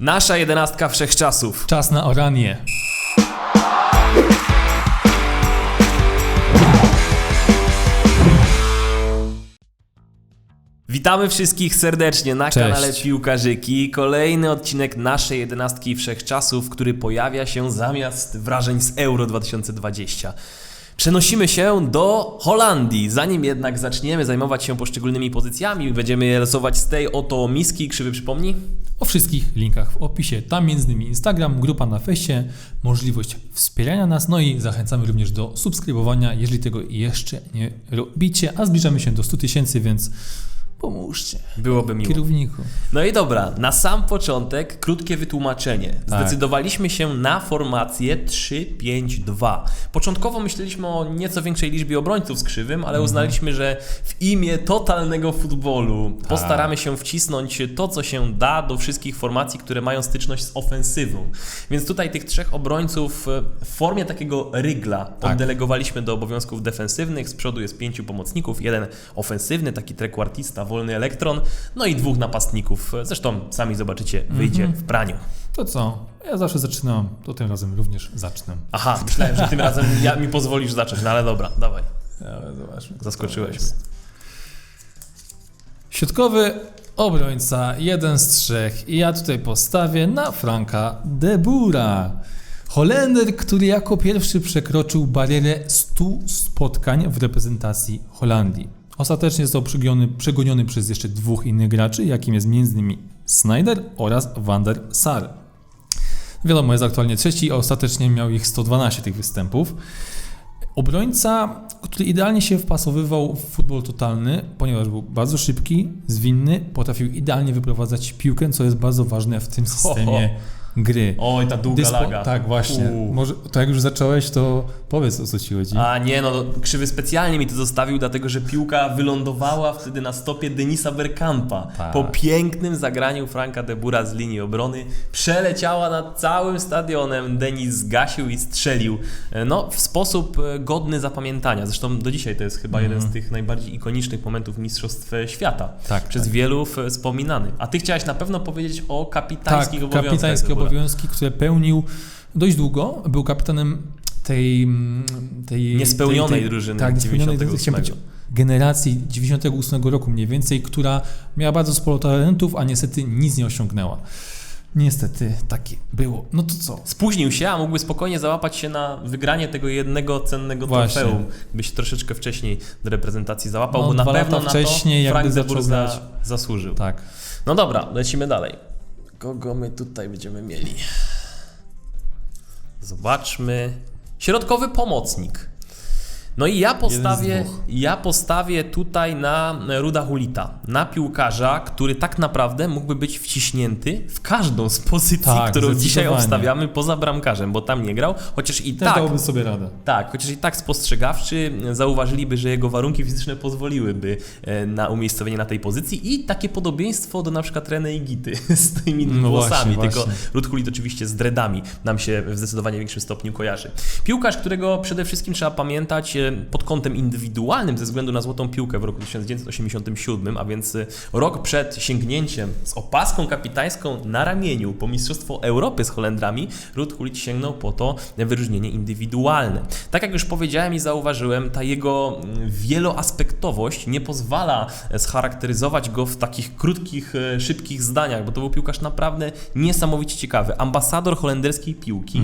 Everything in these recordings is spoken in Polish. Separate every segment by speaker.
Speaker 1: Nasza jedenastka wszechczasów.
Speaker 2: Czas na oranie.
Speaker 1: Witamy wszystkich serdecznie na
Speaker 2: Cześć.
Speaker 1: kanale Piłkarzyki. Kolejny odcinek naszej jedenastki wszechczasów, który pojawia się zamiast wrażeń z Euro 2020. Przenosimy się do Holandii. Zanim jednak zaczniemy zajmować się poszczególnymi pozycjami, będziemy je losować z tej oto miski. Krzywy przypomni?
Speaker 2: O wszystkich linkach w opisie. Tam innymi Instagram, grupa na fejsie, możliwość wspierania nas, no i zachęcamy również do subskrybowania, jeżeli tego jeszcze nie robicie, a zbliżamy się do 100 tysięcy, więc pomóżcie.
Speaker 1: Byłoby miło.
Speaker 2: Kierowniku.
Speaker 1: No i dobra, na sam początek krótkie wytłumaczenie.
Speaker 2: Tak.
Speaker 1: Zdecydowaliśmy się na formację 3-5-2. Początkowo myśleliśmy o nieco większej liczbie obrońców z krzywym,
Speaker 2: Mhm.
Speaker 1: ale uznaliśmy, że w imię totalnego futbolu
Speaker 2: Tak.
Speaker 1: postaramy się wcisnąć to, co się da do wszystkich formacji, które mają styczność z ofensywą. Więc tutaj tych trzech obrońców e, w formie takiego rygla
Speaker 2: Tak.
Speaker 1: oddelegowaliśmy do obowiązków defensywnych. Z przodu jest pięciu pomocników, jeden ofensywny, taki trekwartista, wolny elektron, no i dwóch napastników. Zresztą sami zobaczycie, wyjdzie
Speaker 2: Mhm.
Speaker 1: w praniu.
Speaker 2: To co? Ja zawsze zaczynam, to tym razem również zacznę.
Speaker 1: Aha, myślałem, że tym razem ja, mi pozwolisz zacząć, no ale dobra, dawaj.
Speaker 2: Ale zobaczmy. kto
Speaker 1: Zaskoczyłeś
Speaker 2: jest. Środkowy obrońca, jeden z trzech. I ja tutaj postawię na Franka de Boera. Holender, który jako pierwszy przekroczył barierę 100 spotkań w reprezentacji Holandii. Ostatecznie został przegoniony, przegoniony przez jeszcze dwóch innych graczy, jakim jest m.in. Snyder oraz Van der Sar. Wiadomo, jest aktualnie trzeci, a ostatecznie miał ich 112 tych występów. Obrońca, który idealnie się wpasowywał w futbol totalny, ponieważ był bardzo szybki, zwinny, potrafił idealnie wyprowadzać piłkę, co jest bardzo ważne w tym systemie gry.
Speaker 1: Oj, ta długa
Speaker 2: Dyspo-
Speaker 1: laga.
Speaker 2: Tak, właśnie.
Speaker 1: Uuu.
Speaker 2: Może, to jak już zacząłeś, to powiedz o co ci chodzi.
Speaker 1: A nie, no krzywy specjalnie mi to zostawił, dlatego że piłka wylądowała wtedy na stopie Denisa Bergkampa.
Speaker 2: Tak.
Speaker 1: Po pięknym zagraniu Franka de Boera z linii obrony przeleciała nad całym stadionem, Denis zgasił i strzelił. E, No, w sposób e, godny zapamiętania. Zresztą do dzisiaj to jest chyba jeden z tych najbardziej ikonicznych momentów Mistrzostw e, Świata.
Speaker 2: Mhm. Tak,
Speaker 1: Przez
Speaker 2: tak.
Speaker 1: wielu wspominany. A ty chciałeś na pewno powiedzieć o
Speaker 2: tak,
Speaker 1: kapitańskich obowiązkach.
Speaker 2: kapitańskie. Obowiązki, które pełnił dość długo. Był kapitanem tej... mm, tej
Speaker 1: Niespełnionej
Speaker 2: tej, tej,
Speaker 1: drużyny
Speaker 2: Tak, niespełnionej
Speaker 1: 98.
Speaker 2: chciałem powiedzieć, generacji 98 roku mniej więcej, która miała bardzo sporo talentów, a niestety nic nie osiągnęła. Niestety takie było. No to co?
Speaker 1: Spóźnił się, a mógłby spokojnie załapać się na wygranie tego jednego cennego
Speaker 2: Właśnie.
Speaker 1: trofeum. Gdyby się troszeczkę wcześniej do reprezentacji załapał,
Speaker 2: No,
Speaker 1: bo na pewno na
Speaker 2: wcześniej,
Speaker 1: to Frank
Speaker 2: zaczął
Speaker 1: za,
Speaker 2: grać.
Speaker 1: zasłużył.
Speaker 2: Tak.
Speaker 1: No dobra, lecimy dalej. Kogo my tutaj będziemy mieli? Zobaczmy. Środkowy pomocnik. No i ja postawię, ja postawię tutaj na Ruda Hulita, na piłkarza, który tak naprawdę mógłby być wciśnięty w każdą z pozycji,
Speaker 2: Tak,
Speaker 1: którą dzisiaj obstawiamy poza bramkarzem, bo tam nie grał, chociaż i
Speaker 2: Też
Speaker 1: tak
Speaker 2: dałby sobie radę.
Speaker 1: tak, chociaż i tak spostrzegawczy zauważyliby, że jego warunki fizyczne pozwoliłyby e, na umiejscowienie na tej pozycji i takie podobieństwo do na przykład Rene i Gity z tymi
Speaker 2: No
Speaker 1: włosami,
Speaker 2: właśnie,
Speaker 1: tylko
Speaker 2: właśnie.
Speaker 1: Ruth Hulit oczywiście z dreadami nam się w zdecydowanie większym stopniu kojarzy. Piłkarz, którego przede wszystkim trzeba pamiętać pod kątem indywidualnym ze względu na złotą piłkę w roku 1987, a więc rok przed sięgnięciem z opaską kapitańską na ramieniu po Mistrzostwo Europy z Holendrami, Ruth Hulit sięgnął po to wyróżnienie indywidualne. Tak jak już powiedziałem i zauważyłem, ta jego wieloaspektowość nie pozwala scharakteryzować go w takich krótkich, e, szybkich zdaniach, bo to był piłkarz naprawdę niesamowicie ciekawy. Ambasador holenderskiej piłki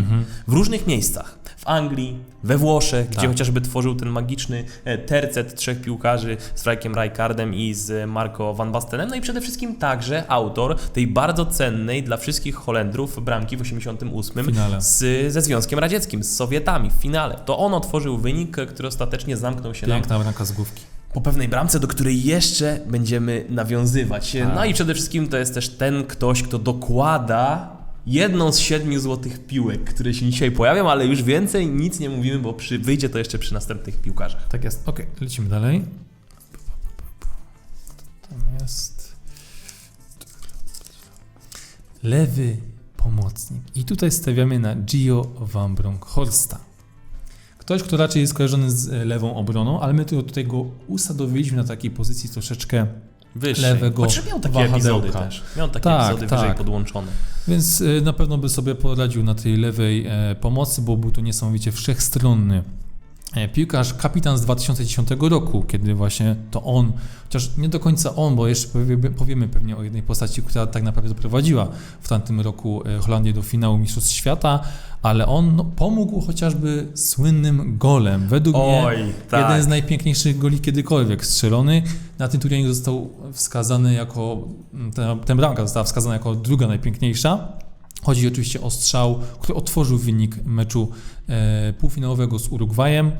Speaker 1: w różnych miejscach. W Anglii, we Włoszech, gdzie
Speaker 2: Tak.
Speaker 1: chociażby tworzył ten magiczny e, tercet trzech piłkarzy z Frankiem Rijkaardem i z Marco van Bastenem. No i przede wszystkim także autor tej bardzo cennej dla wszystkich Holendrów bramki w 88
Speaker 2: Finale.
Speaker 1: z, ze Związkiem Radzieckim, z Sowietami w finale. To on otworzył wynik, który ostatecznie zamknął się nam
Speaker 2: Piękna bramka z główki.
Speaker 1: po pewnej bramce, do której jeszcze będziemy nawiązywać.
Speaker 2: Tak.
Speaker 1: No i przede wszystkim to jest też ten ktoś, kto dokłada jedną z siedmiu złotych piłek, które się dzisiaj pojawią, ale już więcej nic nie mówimy, bo przy, wyjdzie to jeszcze przy następnych piłkarzach.
Speaker 2: Tak jest. Okej, lecimy dalej. Tam jest. Lewy pomocnik. I tutaj stawiamy na Gio van Bronckhorsta. Ktoś, kto raczej jest kojarzony z lewą obroną, ale my tu- tutaj go usadowiliśmy na takiej pozycji troszeczkę
Speaker 1: Wyższy.
Speaker 2: lewego
Speaker 1: Chociaż miał takie
Speaker 2: wahadełka.
Speaker 1: epizody też. Miał takie
Speaker 2: Tak,
Speaker 1: epizody wyżej
Speaker 2: tak.
Speaker 1: podłączone.
Speaker 2: Więc y, na pewno by sobie poradził na tej lewej e, pomocy, bo był to niesamowicie wszechstronny piłkarz, kapitan z 2010 roku, kiedy właśnie to on, chociaż nie do końca on, bo jeszcze powiemy, powiemy pewnie o jednej postaci, która tak naprawdę doprowadziła w tamtym roku e, Holandię do finału Mistrzostw Świata, ale on no, pomógł chociażby słynnym golem. Według mnie
Speaker 1: Oj, tak.
Speaker 2: jeden z najpiękniejszych goli kiedykolwiek strzelony. Na tym turnieju został wskazany jako, ta, ta bramka została wskazana jako druga najpiękniejsza. Chodzi oczywiście o strzał, który otworzył wynik meczu e, półfinałowego z Urugwajem.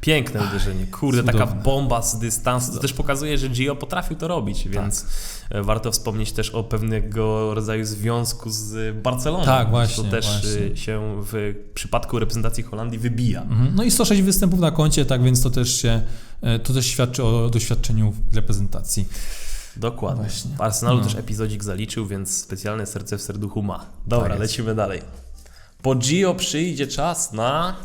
Speaker 1: Piękne uderzenie. Kurde, taka
Speaker 2: Cudowne.
Speaker 1: bomba z dystansu. To też pokazuje, że Gio potrafił to robić, więc e, warto wspomnieć też o pewnego rodzaju związku z Barceloną.
Speaker 2: Tak, właśnie,
Speaker 1: To też
Speaker 2: właśnie.
Speaker 1: e, się w przypadku reprezentacji Holandii wybija.
Speaker 2: Mhm. No i 106 występów na koncie, tak więc to też się, e, to też świadczy o doświadczeniu w reprezentacji.
Speaker 1: Dokładnie.
Speaker 2: Właśnie.
Speaker 1: W Arsenalu
Speaker 2: No.
Speaker 1: też epizodzik zaliczył, więc specjalne serce w serduchu ma. Dobra,
Speaker 2: Tak
Speaker 1: lecimy dalej. Po Gio przyjdzie czas na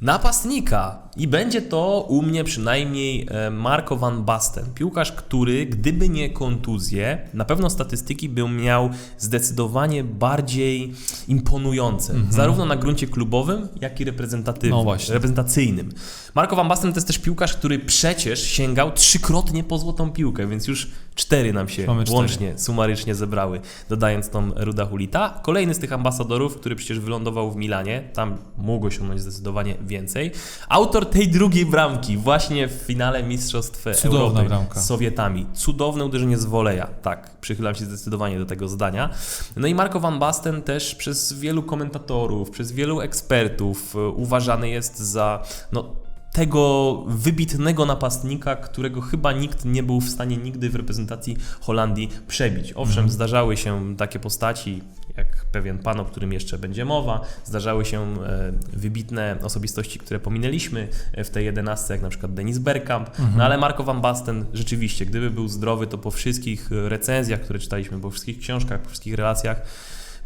Speaker 1: napastnika i będzie to u mnie przynajmniej e, Marco van Basten. Piłkarz, który gdyby nie kontuzje, na pewno statystyki by miał zdecydowanie bardziej imponujące. Zarówno na gruncie klubowym, jak i reprezentatywnym.
Speaker 2: No
Speaker 1: reprezentacyjnym. Marco van Basten to jest też piłkarz, który przecież sięgał trzykrotnie po złotą piłkę, więc już cztery nam się
Speaker 2: Mamy cztery.
Speaker 1: łącznie, sumarycznie zebrały, dodając tą Ruda Hulita. Kolejny z tych ambasadorów, który przecież wylądował w Milanie, tam mógł osiągnąć zdecydowanie więcej. Autor tej drugiej bramki właśnie w finale Mistrzostw
Speaker 2: Cudowna
Speaker 1: Europy
Speaker 2: bramka.
Speaker 1: z Sowietami. Cudowne uderzenie z woleja, tak, przychylam się zdecydowanie do tego zdania. No i Marco van Basten też przez wielu komentatorów, przez wielu ekspertów e, uważany jest za no, tego wybitnego napastnika, którego chyba nikt nie był w stanie nigdy w reprezentacji Holandii przebić. Owszem, zdarzały się takie postaci, jak pewien pan, o którym jeszcze będzie mowa, zdarzały się e, wybitne osobistości, które pominęliśmy e, w tej jedenastce, jak na przykład Denis Bergkamp, no ale Marco van Basten rzeczywiście, gdyby był zdrowy, to po wszystkich recenzjach, które czytaliśmy, po wszystkich książkach, po wszystkich relacjach,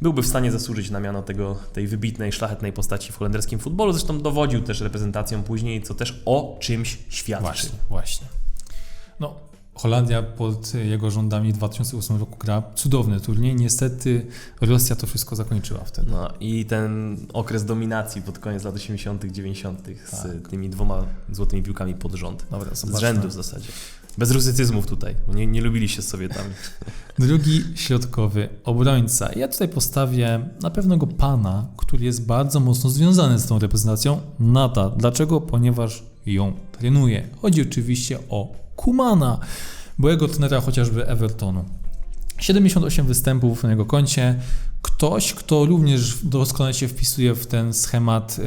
Speaker 1: byłby w stanie zasłużyć na miano tego, tej wybitnej, szlachetnej postaci w holenderskim futbolu. Zresztą dowodził też reprezentacją później, co też o czymś świadczy.
Speaker 2: Właśnie, właśnie. No, Holandia pod jego rządami w 2008 roku gra cudowny turniej. Niestety Rosja to wszystko zakończyła wtedy.
Speaker 1: No i ten okres dominacji pod koniec lat 80., 90.
Speaker 2: Tak.
Speaker 1: z tymi dwoma złotymi piłkami pod rząd.
Speaker 2: Dobra,
Speaker 1: Z rzędu w zasadzie. Bez rusycyzmów tutaj. bo Nie, nie lubiliście z Sowietami.
Speaker 2: Drugi środkowy obrońca. Ja tutaj postawię na pewnego pana, który jest bardzo mocno związany z tą reprezentacją. Nata. Dlaczego? Ponieważ ją trenuje. Chodzi oczywiście o Kumana, byłego trenera chociażby Evertonu. 78 występów na jego koncie. Ktoś, kto również doskonale się wpisuje w ten schemat.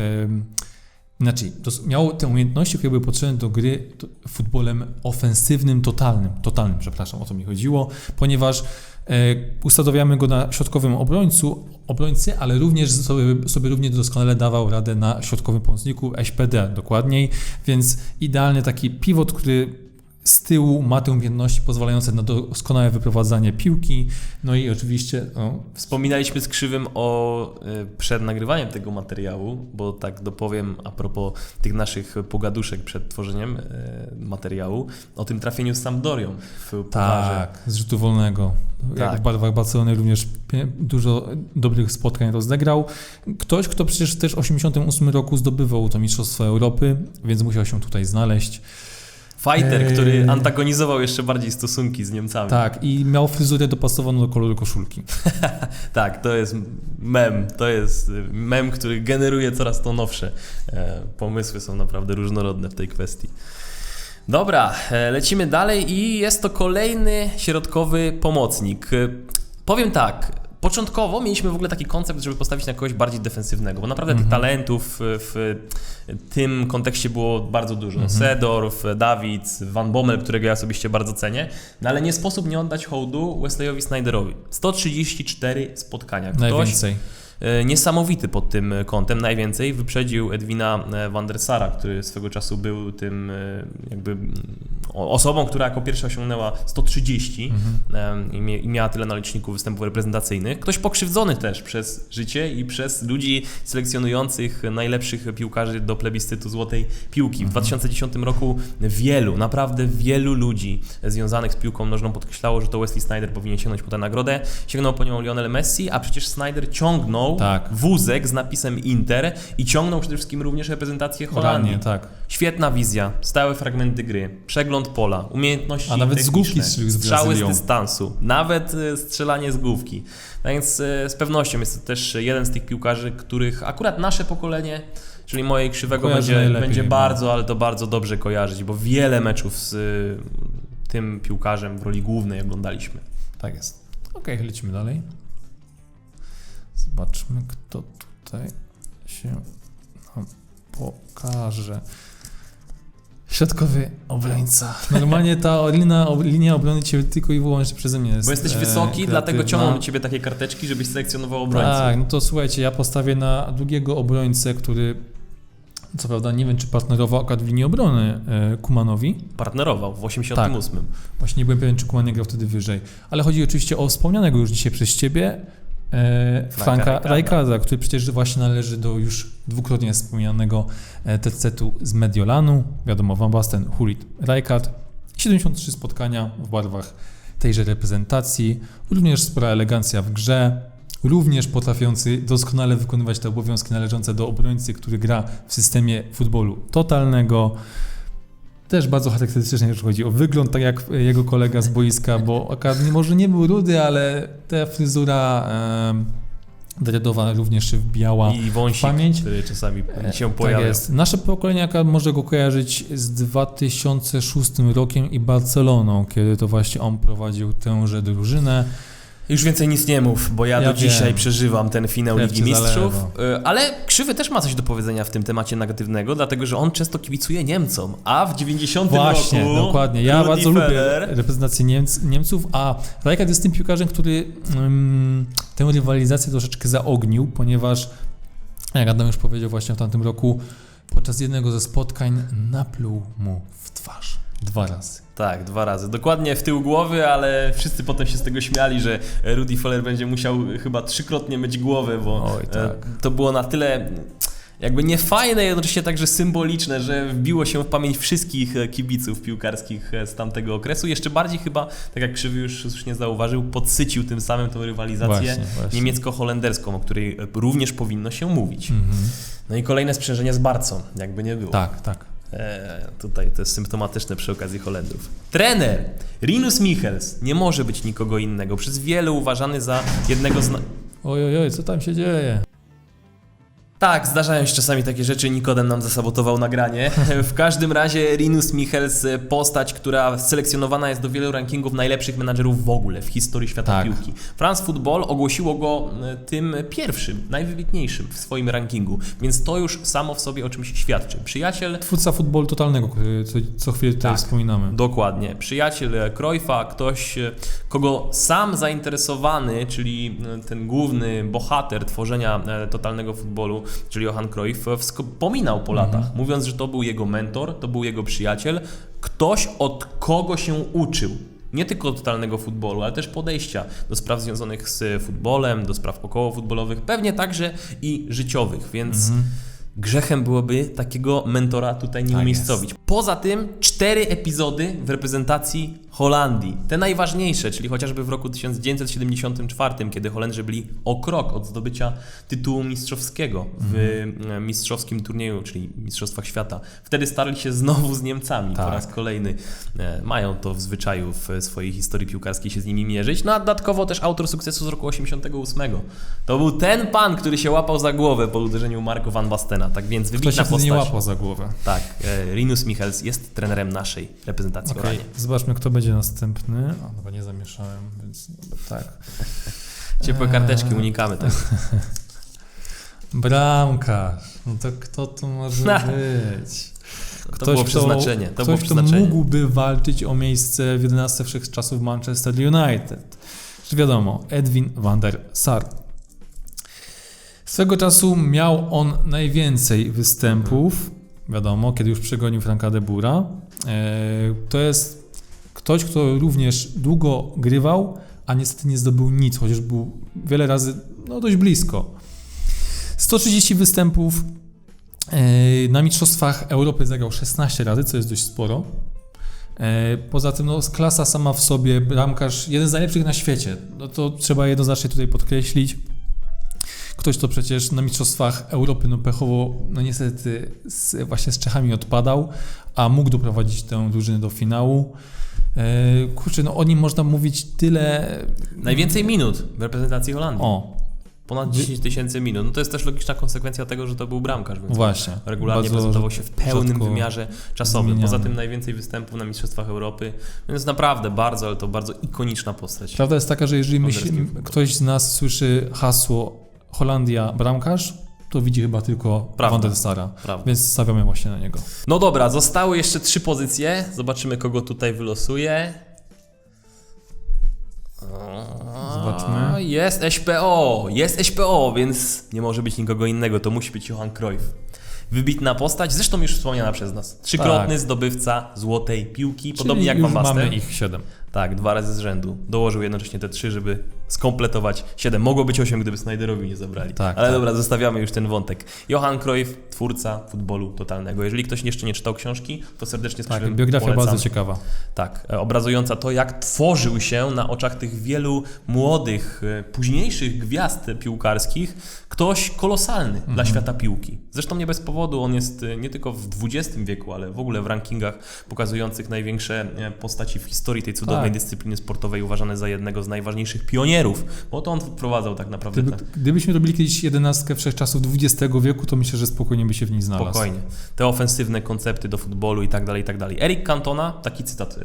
Speaker 2: Inaczej, dos- miał te umiejętności, które były potrzebne do gry to- futbolem ofensywnym, totalnym. Totalnym, przepraszam, o to mi chodziło, ponieważ e, ustawiamy go na środkowym obrońcu, obrońcy, ale również sobie, sobie równie doskonale dawał radę na środkowym pomocniku, SPD dokładniej, więc idealny taki pivot, który z tyłu ma te umiejętności pozwalające na doskonałe wyprowadzanie piłki, no i oczywiście no,
Speaker 1: Wspominaliśmy z Krzywym o y, przed nagrywaniem tego materiału, bo tak dopowiem a propos tych naszych pogaduszek przed tworzeniem y, materiału, o tym trafieniu z Sampdorią w pucharze.
Speaker 2: Tak, z rzutu wolnego. Jak
Speaker 1: Tak.
Speaker 2: w barwach Barcelony również dużo dobrych spotkań rozegrał. Ktoś, kto przecież też w 1988 roku zdobywał to Mistrzostwo Europy, więc musiał się tutaj znaleźć.
Speaker 1: Fighter, który antagonizował jeszcze bardziej stosunki z Niemcami.
Speaker 2: Tak, i miał fryzurę dopasowaną do koloru koszulki.
Speaker 1: Tak, to jest mem. To jest y, mem, który generuje coraz to nowsze. E, pomysły są naprawdę różnorodne w tej kwestii. Dobra, e, lecimy dalej i jest to kolejny środkowy pomocnik. E, Powiem tak. Początkowo mieliśmy w ogóle taki koncept, żeby postawić na kogoś bardziej defensywnego, bo naprawdę tych talentów w tym kontekście było bardzo dużo.
Speaker 2: Mhm.
Speaker 1: Sedorf, Dawid, Van Bommel, którego ja osobiście bardzo cenię, no ale nie sposób nie oddać hołdu Wesleyowi Snyderowi. 134 spotkania. Ktoś,
Speaker 2: Najwięcej.
Speaker 1: E, niesamowity pod tym kątem. Najwięcej wyprzedził Edwina e, van der Sara, który swego czasu był tym e, jakby osobą, która jako pierwsza osiągnęła 130
Speaker 2: Mhm.
Speaker 1: i, miała tyle na liczniku występów reprezentacyjnych. Ktoś pokrzywdzony też przez życie i przez ludzi selekcjonujących najlepszych piłkarzy do plebiscytu złotej piłki. W 2010 roku wielu, naprawdę wielu ludzi związanych z piłką nożną podkreślało, że to Wesley Snyder powinien sięgnąć po tę nagrodę. Sięgnął po nią Lionel Messi, a przecież Snyder ciągnął
Speaker 2: Tak.
Speaker 1: wózek z napisem Inter i ciągnął przede wszystkim również reprezentację Holandii.
Speaker 2: Ranie, tak.
Speaker 1: Świetna wizja, stałe fragmenty gry, przegląd pola, umiejętności
Speaker 2: A nawet z główki strzelił z
Speaker 1: strzały z dystansu, nawet e, strzelanie z główki. Tak więc e, z pewnością jest to też jeden z tych piłkarzy, których akurat nasze pokolenie, czyli moje krzywego,
Speaker 2: Kojarzy
Speaker 1: będzie, będzie
Speaker 2: no.
Speaker 1: bardzo, ale to bardzo dobrze kojarzyć, bo wiele meczów z e, tym piłkarzem w roli głównej oglądaliśmy.
Speaker 2: Tak jest. Okej, lecimy dalej. Zobaczmy, kto tutaj się nam pokaże. Środkowy obrońca. Normalnie ta linia, linia obrony cię tylko i wyłącznie przeze mnie jest
Speaker 1: Bo jesteś
Speaker 2: e,
Speaker 1: wysoki, dlatego
Speaker 2: kreatywna.
Speaker 1: ciągną do ciebie takie karteczki, żebyś selekcjonował obrońców.
Speaker 2: Tak, no to słuchajcie, ja postawię na drugiego obrońcę, który co prawda nie wiem, czy partnerował akurat w linii obrony e, Kumanowi.
Speaker 1: Partnerował w 88.
Speaker 2: Właśnie nie byłem pewien, czy Kuman nie grał wtedy wyżej. Ale chodzi oczywiście o wspomnianego już dzisiaj przez ciebie e,
Speaker 1: Franka.
Speaker 2: Rijkaarda, który przecież właśnie należy do już dwukrotnie wspomnianego e, tercetu z Mediolanu. Wiadomo, Van Basten, Hulit, Rijkaard. 73 spotkania w barwach tejże reprezentacji. Również spora elegancja w grze. Również potrafiący doskonale wykonywać te obowiązki należące do obrońcy, który gra w systemie futbolu totalnego. Też bardzo charakterystyczne, jeżeli chodzi o wygląd, tak jak jego kolega z boiska, bo może nie był rudy, ale ta fryzura um, dreadowa również się wbijała.
Speaker 1: I wąsik,
Speaker 2: pamięć.
Speaker 1: który czasami się
Speaker 2: Tak
Speaker 1: pojawia.
Speaker 2: jest. Nasze pokolenie może go kojarzyć z 2006 rokiem i Barceloną, kiedy to właśnie on prowadził tęże drużynę.
Speaker 1: Już więcej nic nie mów, bo ja,
Speaker 2: Ja
Speaker 1: do dzisiaj
Speaker 2: wiem.
Speaker 1: przeżywam ten finał
Speaker 2: Krew
Speaker 1: Ligi Mistrzów.
Speaker 2: zalewa.
Speaker 1: Y, Ale Krzywy też ma coś do powiedzenia w tym temacie negatywnego, dlatego że on często kibicuje Niemcom, a w 90
Speaker 2: Właśnie,
Speaker 1: roku
Speaker 2: dokładnie. Ja
Speaker 1: Rudi
Speaker 2: bardzo
Speaker 1: Feller,
Speaker 2: lubię reprezentację Niemc, Niemców, a Rijkaard jest tym piłkarzem, który mm, tę rywalizację troszeczkę zaognił, ponieważ, jak Adam już powiedział właśnie w tamtym roku, podczas jednego ze spotkań napluł mu w twarz dwa razy.
Speaker 1: Tak, dwa razy. Dokładnie w tył głowy, ale wszyscy potem się z tego śmiali, że Rudi Feller będzie musiał chyba trzykrotnie myć głowę, bo
Speaker 2: Oj,
Speaker 1: e,
Speaker 2: tak.
Speaker 1: to było na tyle jakby niefajne, jednocześnie także symboliczne, że wbiło się w pamięć wszystkich e, kibiców piłkarskich e, z tamtego okresu. Jeszcze bardziej chyba, tak jak Krzywy już słusznie zauważył, podsycił tym samym tą rywalizację niemiecko-holenderską, o której również powinno się mówić.
Speaker 2: Mhm.
Speaker 1: No i kolejne sprzężenie z Barcą, jakby nie było.
Speaker 2: Tak, tak.
Speaker 1: E, tutaj to jest symptomatyczne przy okazji Holendrów. Trener Rinus Michels nie może być nikogo innego. Przez wielu uważany za jednego z.
Speaker 2: Oj, oj, oj, co tam się dzieje?
Speaker 1: Tak, zdarzają się czasami takie rzeczy. Nikodem nam zasabotował nagranie. W każdym razie Rinus Michels, postać, która selekcjonowana jest do wielu rankingów najlepszych menadżerów w ogóle w historii świata
Speaker 2: Tak.
Speaker 1: piłki. France Football ogłosiło go e, tym pierwszym, najwybitniejszym w swoim rankingu, więc to już samo w sobie o czymś świadczy. Przyjaciel
Speaker 2: Twórca futbolu totalnego, który co, co chwilę tutaj
Speaker 1: Tak.
Speaker 2: wspominamy.
Speaker 1: Dokładnie. Przyjaciel Cruyffa, ktoś, e, kogo sam zainteresowany, czyli e, ten główny bohater tworzenia e, totalnego futbolu, czyli Johan Cruyff, wspominał po latach, mówiąc, że to był jego mentor, to był jego przyjaciel, ktoś od kogo się uczył. Nie tylko totalnego futbolu, ale też podejścia do spraw związanych z futbolem, do spraw okołofutbolowych, pewnie także i życiowych, więc grzechem byłoby takiego mentora tutaj nie
Speaker 2: Tak
Speaker 1: umiejscowić. Poza tym cztery epizody w reprezentacji Holandii. Te najważniejsze, czyli chociażby w roku 1974, kiedy Holendrzy byli o krok od zdobycia tytułu mistrzowskiego w e, mistrzowskim turnieju, czyli Mistrzostwach Świata. Wtedy starli się znowu z Niemcami po
Speaker 2: Tak.
Speaker 1: raz kolejny. E, Mają to w zwyczaju w swojej historii piłkarskiej się z nimi mierzyć. No a dodatkowo też autor sukcesu z roku 88. To był ten pan, który się łapał za głowę po uderzeniu Marco van Bastena. Tak więc
Speaker 2: Kto
Speaker 1: wybitna
Speaker 2: się wtedy
Speaker 1: postać.
Speaker 2: nie łapał za głowę.
Speaker 1: Tak, e, Rinus Michels jest trenerem naszej reprezentacji Oranie.
Speaker 2: zobaczmy kto będzie następny. O, chyba nie zamieszałem, więc dobra, tak.
Speaker 1: Ciepłe karteczki,
Speaker 2: Eee.
Speaker 1: unikamy tego.
Speaker 2: Bramkarz. No to kto to może być?
Speaker 1: To było przeznaczenie. To
Speaker 2: ktoś,
Speaker 1: było
Speaker 2: kto
Speaker 1: przeznaczenie.
Speaker 2: mógłby walczyć o miejsce w 11 wszechczasów Manchester United. Czy wiadomo, Edwin van der Sar. Swego czasu miał on najwięcej występów, wiadomo, kiedy już przegonił Franka de Bura. E, To jest ktoś, kto również długo grywał, a niestety nie zdobył nic, chociaż był wiele razy no, dość blisko. 130 występów. e, Na Mistrzostwach Europy zagrał 16 razy, co jest dość sporo. E, Poza tym no, klasa sama w sobie, bramkarz, jeden z najlepszych na świecie. No to trzeba jednoznacznie tutaj podkreślić. Ktoś, kto przecież na Mistrzostwach Europy no pechowo, no niestety z, właśnie z Czechami odpadał, a mógł doprowadzić tę drużynę do finału. E, kurczę, no o nim można mówić tyle...
Speaker 1: Najwięcej minut w reprezentacji Holandii.
Speaker 2: O,
Speaker 1: Ponad
Speaker 2: Wy-
Speaker 1: 10 tysięcy minut. No to jest też logiczna konsekwencja tego, że to był bramkarz, więc
Speaker 2: właśnie.
Speaker 1: regularnie prezentował się w pełnym wymiarze czasowym.
Speaker 2: zmieniany.
Speaker 1: Poza tym najwięcej występów na Mistrzostwach Europy. Więc naprawdę bardzo, ale to bardzo ikoniczna postać.
Speaker 2: Prawda jest taka, że jeżeli myśli, ktoś z nas słyszy hasło Holandia bramkarz, to widzi chyba tylko
Speaker 1: Prawda.
Speaker 2: Van der Sara.
Speaker 1: Prawda.
Speaker 2: Więc stawiamy właśnie na niego.
Speaker 1: No dobra, zostały jeszcze trzy pozycje. Zobaczymy, kogo tutaj wylosuje.
Speaker 2: Zobaczmy.
Speaker 1: Jest SPO, jest SPO, więc nie może być nikogo innego. To musi być Johan Cruyff. Wybitna postać, zresztą już wspomniana przez nas. Trzykrotny
Speaker 2: Tak.
Speaker 1: zdobywca złotej piłki, podobnie
Speaker 2: Czyli
Speaker 1: jak
Speaker 2: już
Speaker 1: Van Basten.
Speaker 2: mamy ich siedem.
Speaker 1: Tak, dwa razy z rzędu. Dołożył jednocześnie te trzy, żeby skompletować siedem. Mogło być osiem, gdyby Snyderowi nie zabrali.
Speaker 2: Tak,
Speaker 1: Ale
Speaker 2: tak.
Speaker 1: dobra, zostawiamy już ten wątek. Johan Cruyff, twórca futbolu totalnego. Jeżeli ktoś jeszcze nie czytał książki, to serdecznie z
Speaker 2: Tak, biografia
Speaker 1: polecam.
Speaker 2: bardzo ciekawa.
Speaker 1: Tak, e, obrazująca to, jak tworzył się na oczach tych wielu młodych, e, późniejszych gwiazd piłkarskich ktoś kolosalny
Speaker 2: Mhm.
Speaker 1: dla świata piłki. Zresztą nie bez powodu, on jest e, nie tylko w XX wieku, ale w ogóle w rankingach pokazujących największe postaci w historii tej cudownej
Speaker 2: Tak.
Speaker 1: dyscypliny sportowej uważany za jednego z najważniejszych pionierów, bo to on wprowadzał tak naprawdę
Speaker 2: Gdyby,
Speaker 1: te,
Speaker 2: gdybyśmy robili kiedyś jedenastkę wszechczasów XX wieku, to myślę, że spokojnie by się w niej znalazł.
Speaker 1: Spokojnie. Te ofensywne koncepty do futbolu i tak dalej, i tak dalej. Eric Cantona, taki cytat, y,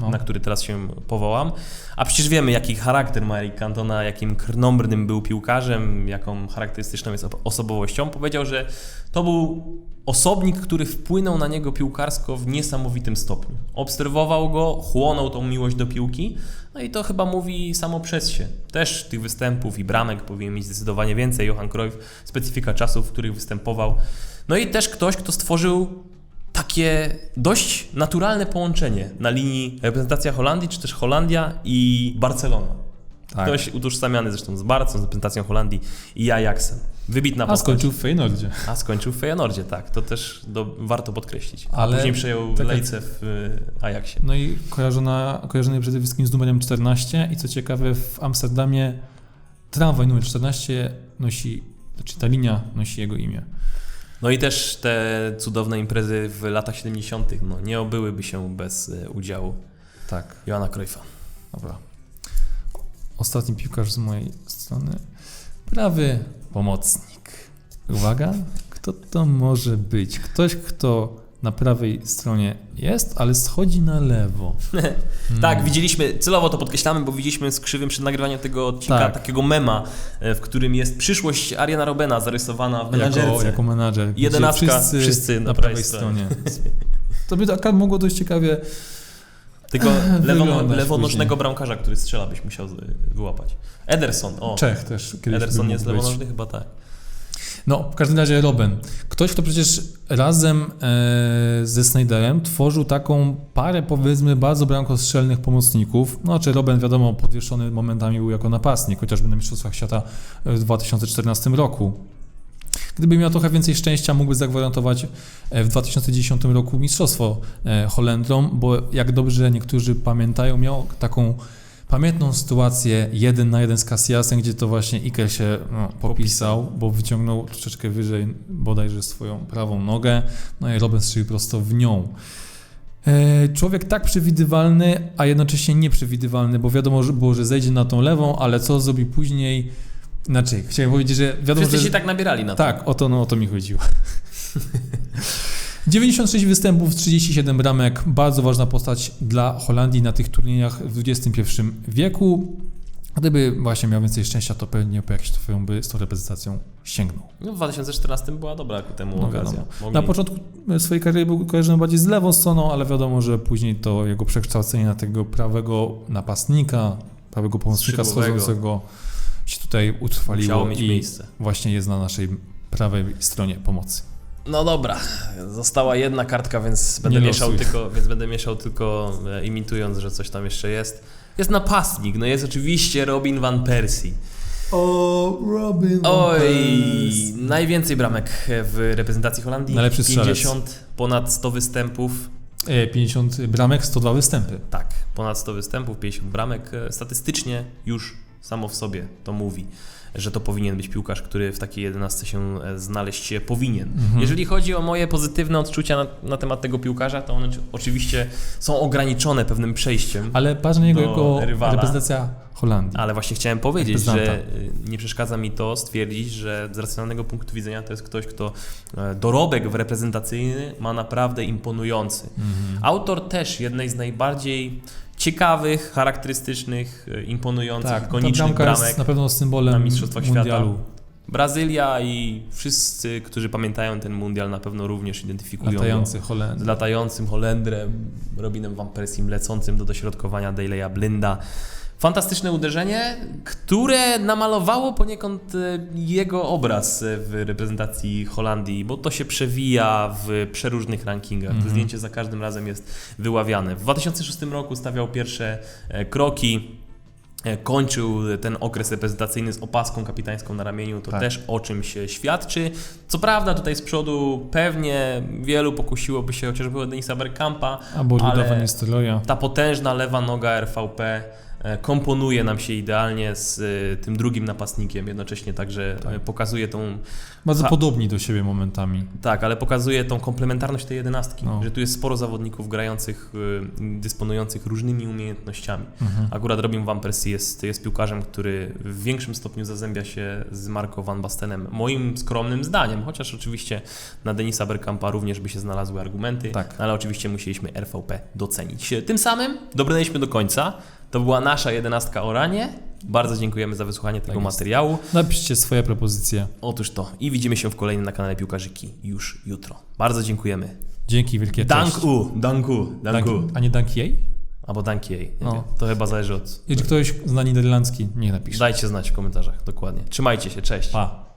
Speaker 2: No.
Speaker 1: na który teraz się powołam. A przecież wiemy, jaki charakter ma Eric Cantona, jakim krnąbrnym był piłkarzem, jaką charakterystyczną jest oso- osobowością. Powiedział, że to był osobnik, który wpłynął na niego piłkarsko w niesamowitym stopniu. Obserwował go, chłonął tą miłość do piłki, no i to chyba mówi samo przez się. Też tych występów i bramek powinien mieć zdecydowanie więcej. Johan Cruyff, specyfika czasów, w których występował. No i też ktoś, kto stworzył takie dość naturalne połączenie na linii reprezentacja Holandii, czy też Holandia i Barcelona.
Speaker 2: Tak.
Speaker 1: Ktoś utożsamiany zresztą z Barcą, z reprezentacją Holandii i Ajaxem. Wybitna
Speaker 2: A
Speaker 1: postać.
Speaker 2: skończył w Feyenoordzie.
Speaker 1: A skończył w Feyenoordzie, tak. To też do, warto podkreślić.
Speaker 2: Ale
Speaker 1: Później przejął
Speaker 2: tak
Speaker 1: lejce w y, Ajaxie.
Speaker 2: No i kojarzona, kojarzony przede wszystkim z numerem 14 i co ciekawe w Amsterdamie tramwaj numer 14 nosi, znaczy ta linia nosi jego imię.
Speaker 1: No i też te cudowne imprezy w latach 70. No, nie obyłyby się bez y, udziału
Speaker 2: Tak.
Speaker 1: Johanna Cruyffa.
Speaker 2: Dobra. Ostatni piłkarz z mojej strony. Prawy pomocnik. Uwaga, kto to może być? Ktoś, kto na prawej stronie jest, ale schodzi na lewo.
Speaker 1: Tak, widzieliśmy, celowo to podkreślamy, bo widzieliśmy z krzywym przed nagrywaniem tego odcinka
Speaker 2: Tak.
Speaker 1: takiego mema, e, w którym jest przyszłość Ariana Robena zarysowana w menadżerce.
Speaker 2: Jako, jako menadżer.
Speaker 1: Jedenastka, wszyscy na
Speaker 2: na
Speaker 1: prawej
Speaker 2: prawej stronie. To by tak mogło dość ciekawie.
Speaker 1: Tylko
Speaker 2: Wyglądać
Speaker 1: lewonożnego
Speaker 2: później.
Speaker 1: bramkarza, który strzela, byś musiał z- wyłapać. Ederson, o.
Speaker 2: Czech też kiedyś
Speaker 1: Ederson jest lewonożny? Chyba tak.
Speaker 2: No, w każdym razie Robin. Ktoś, kto przecież razem e, ze Snyderem tworzył taką parę, powiedzmy, bardzo bramkostrzelnych pomocników. No, czy Robin, wiadomo, podwieszony momentami był jako napastnik, chociażby na Mistrzostwach Świata w 2014 roku. Gdyby miał trochę więcej szczęścia, mógłby zagwarantować e, w 2010 roku mistrzostwo e, Holendrom, bo jak dobrze niektórzy pamiętają, miał taką pamiętną sytuację jeden na jeden z Casillasem, gdzie to właśnie Iker się no, popisał, bo wyciągnął troszeczkę wyżej bodajże swoją prawą nogę, no i Robin strzelił prosto w nią. E, Człowiek tak przewidywalny, a jednocześnie nieprzewidywalny, bo wiadomo było, że zejdzie na tą lewą, ale co zrobi później? Znaczy, chciałem powiedzieć, że wiadomo,
Speaker 1: Wszyscy
Speaker 2: że...
Speaker 1: się tak nabierali na to.
Speaker 2: Tak, o to, no, o to mi chodziło. 96 występów, 37 bramek, bardzo ważna postać dla Holandii na tych turniejach w XXI wieku. Gdyby właśnie miał więcej szczęścia, to pewnie po jakimś twoją by z tą reprezentacją sięgnął.
Speaker 1: No, w 2014 była dobra ku temu
Speaker 2: No
Speaker 1: okazja. Mogli-
Speaker 2: Na początku swojej kariery był kojarzony bardziej z lewą stroną, ale wiadomo, że później to jego przekształcenie na tego prawego napastnika, prawego pomocnika schodzącego się tutaj utrwaliło
Speaker 1: Musiało mieć
Speaker 2: i
Speaker 1: miejsce.
Speaker 2: właśnie jest na naszej prawej stronie pomocy.
Speaker 1: No dobra, została jedna kartka, więc będę
Speaker 2: Nie
Speaker 1: mieszał
Speaker 2: losuj.
Speaker 1: tylko, więc będę mieszał tylko e, imitując, że coś tam jeszcze jest. Jest napastnik, no jest oczywiście Robin van Persie.
Speaker 2: O, Robin
Speaker 1: Oj, najwięcej bramek w reprezentacji Holandii.
Speaker 2: Najlepszy strzelec.
Speaker 1: 50, ponad 100 występów.
Speaker 2: 50 E, bramek, 102 występy.
Speaker 1: Tak, ponad 100 występów, 50 bramek. E, Statystycznie już samo w sobie to mówi, że to powinien być piłkarz, który w takiej 11 się e, znaleźć się powinien.
Speaker 2: Mhm.
Speaker 1: Jeżeli chodzi o moje pozytywne odczucia na, na temat tego piłkarza, to one oczywiście są ograniczone pewnym przejściem.
Speaker 2: Ale patrz na niego jako
Speaker 1: rywala.
Speaker 2: reprezentacja Holandii.
Speaker 1: Ale właśnie chciałem powiedzieć, że y, nie przeszkadza mi to stwierdzić, że z racjonalnego punktu widzenia to jest ktoś, kto e, dorobek w reprezentacyjny ma naprawdę imponujący.
Speaker 2: Mhm.
Speaker 1: Autor też jednej z najbardziej ciekawych, charakterystycznych, e, imponujących,
Speaker 2: Tak, ta
Speaker 1: ikonicznych bramek.
Speaker 2: jest na pewno symbolem
Speaker 1: na Mistrzostwach
Speaker 2: mundialu.
Speaker 1: Brazylia i wszyscy, którzy pamiętają ten mundial, na pewno również identyfikują
Speaker 2: Latający
Speaker 1: go z latającym Holendrem, Robinem Van Persiem lecącym do dośrodkowania Daleya Blinda. Fantastyczne uderzenie, które namalowało poniekąd e, jego obraz e, w reprezentacji Holandii, bo to się przewija w przeróżnych rankingach. To
Speaker 2: Mhm.
Speaker 1: zdjęcie za każdym razem jest wyławiane. W 2006 roku stawiał pierwsze e, kroki. Kończył ten okres reprezentacyjny z opaską kapitańską na ramieniu, to
Speaker 2: Tak.
Speaker 1: też o czym się świadczy. Co prawda, tutaj z przodu pewnie wielu pokusiłoby się chociażby o Denisa Bergkampa,
Speaker 2: Albo Ludowa Nistelrooya.
Speaker 1: ta potężna lewa noga RVP komponuje nam się idealnie z e, tym drugim napastnikiem, jednocześnie także
Speaker 2: Tak.
Speaker 1: e, pokazuje tą,
Speaker 2: Bardzo
Speaker 1: Ha-
Speaker 2: podobni do siebie momentami.
Speaker 1: tak, ale pokazuje tą komplementarność tej jedenastki,
Speaker 2: No.
Speaker 1: że tu jest sporo zawodników grających, e, dysponujących różnymi umiejętnościami.
Speaker 2: Mhm.
Speaker 1: Akurat Robin Van Persie jest, jest piłkarzem, który w większym stopniu zazębia się z Marco Van Bastenem, moim skromnym zdaniem, chociaż oczywiście na Denisa Bergkampa również by się znalazły argumenty,
Speaker 2: Tak.
Speaker 1: ale oczywiście musieliśmy RVP docenić. Tym samym dobrnęliśmy do końca. To była nasza jedenastka o ranie. Bardzo dziękujemy za wysłuchanie tego
Speaker 2: Tak
Speaker 1: materiału.
Speaker 2: Napiszcie swoje propozycje.
Speaker 1: Otóż to i widzimy się w kolejnym na kanale Piłkarzyki już jutro. Bardzo dziękujemy.
Speaker 2: Dzięki wielkie.
Speaker 1: Danku, danku, danku.
Speaker 2: Dank- A nie Dankiej?
Speaker 1: Albo dankiej. Nie
Speaker 2: No.
Speaker 1: To chyba zależy od...
Speaker 2: Jeśli ktoś zna niderlandzki, niech napisze.
Speaker 1: Dajcie znać w komentarzach, dokładnie. Trzymajcie się, cześć.
Speaker 2: Pa.